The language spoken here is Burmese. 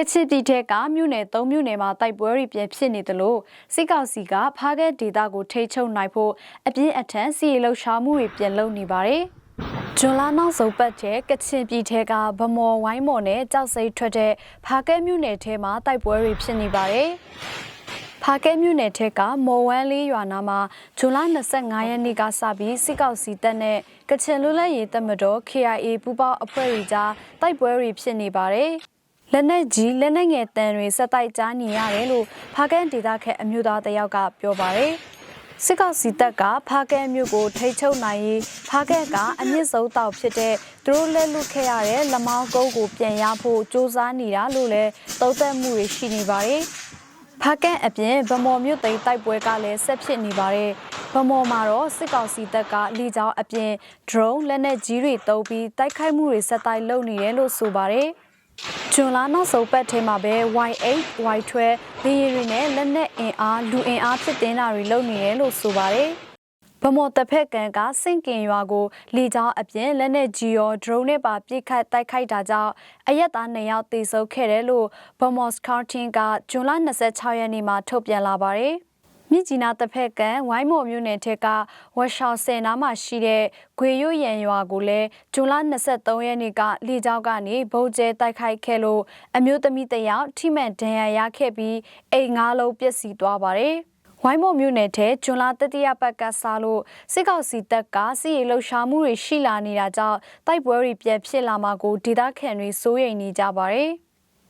ကချင်ပြည်ထက်ကမြို့နယ်၃မြို့နယ်မှာတိုက်ပွဲတွေပြန်ဖြစ်နေတယ်လို့စစ်ကောင်စီကဖားကက်ဒေတာကိုထိချုံနိုင်ဖို့အပြင်းအထန်စီရီလှုပ်ရှားမှုတွေပြန်လုပ်နေပါတယ်။ဂျွန်လာနောက်ဆုံးပတ်တဲ့ကချင်ပြည်ထက်ကဗမော်ဝိုင်းမော်နဲ့ကြောက်စိတ်ထွက်တဲ့ဖားကက်မြို့နယ်ထဲမှာတိုက်ပွဲတွေဖြစ်နေပါတယ်။ဖားကဲမြို့နယ်ထက်ကမော်ဝမ်းလေးရွာနာမှာဇွန်လ25ရက်နေ့ကစပြီးစစ်ကောင်စီတပ်နဲ့ကချင်လူလက်ရေးတပ်မတော် KIA ပူးပေါင်းအဖွဲ့တွေကြားတိုက်ပွဲတွေဖြစ်နေပါတယ်။ လက်နက်ကြီးလက်နက်ငယ်တန်တွေဆက်တိုက်ကြားနေရတယ်လို့ဖားကဲဒေသခက်အမျိုးသားတယောက်ကပြောပါတယ်။စစ်ကောင်စီတပ်ကဖားကဲမြို့ကိုထိချုံနိုင်ရေးဖားကဲကအမြင့်ဆုံးတောက်ဖြစ်တဲ့သူတို့လက်လွတ်ခဲ့ရတဲ့လမောင်းကုန်းကိုပြန်ရဖို့စ조사နေတာလို့လည်းသုံးသပ်မှုတွေရှိနေပါတယ်။ဖားကန်အပြင်ဗမော်မြို့သိမ်းတိုက်ပွဲကလည်းဆက်ဖြစ်နေပါတယ်။ဗမော်မှာတော့စစ်ကောင်စီတပ်ကလီကြောင်းအပြင် drone လက်နက်ကြီးတွေတုံးပြီးတိုက်ခိုက်မှုတွေဆက်တိုက်လုပ်နေတယ်လို့ဆိုပါတယ်။ ဂျွန်လာနောက်ဆုံးပတ်ထဲမှာပဲ Y8 Y12 လေယာဉ်တွေနဲ့လက်နက်အင်အားလူအင်အားဖြစ်တင်တာတွေလုပ်နေတယ်လို့ဆိုပါတယ်။ဗမော်တစ်ဖက်ကန်ကစင့်ကင်ရွာကိုလေကြောင်းအပြင်လက်နက်ကြီးရော drone နဲ့ပါပစ်ခတ်တိုက်ခိုက်တာကြောင့်အရက်သား2ယောက်သေဆုံးခဲ့တယ်လို့ဗမော်စကောက်တင်ကဇွန်လ26ရက်နေ့မှာထုတ်ပြန်လာပါတယ်။ မြစ်ကြီးနားတစ်ဖက်ကန်ဝိုင်းမော်မြို့နယ်ထက်ကဝက်ရှောင်ဆယ်နားမှာရှိတဲ့ဂွေရွရန်ရွာကိုလည်းဇွန်လ23ရက်နေ့ကလေကြောင်းကနေဗုံးကျဲတိုက်ခိုက်ခဲ့လို့အမျိုးသမီးတစ်ယောက်ထိမှန်ဒဏ်ရာရခဲ့ပြီးအိမ်ငါးလုံးပျက်စီးသွားပါတယ်။ဝိုင်းမော်မြို့နယ်ထဲဂျွန်လာတတိယပတ်ကစားလို့စစ်ကောင်စီတပ်ကစီရီလှုပ်ရှားမှုတွေရှိလာနေတာကြောင့်တိုက်ပွဲတွေပြန်ဖြစ်လာမှာကိုဒေသခံတွေစိုးရိမ်နေကြပါတယ်။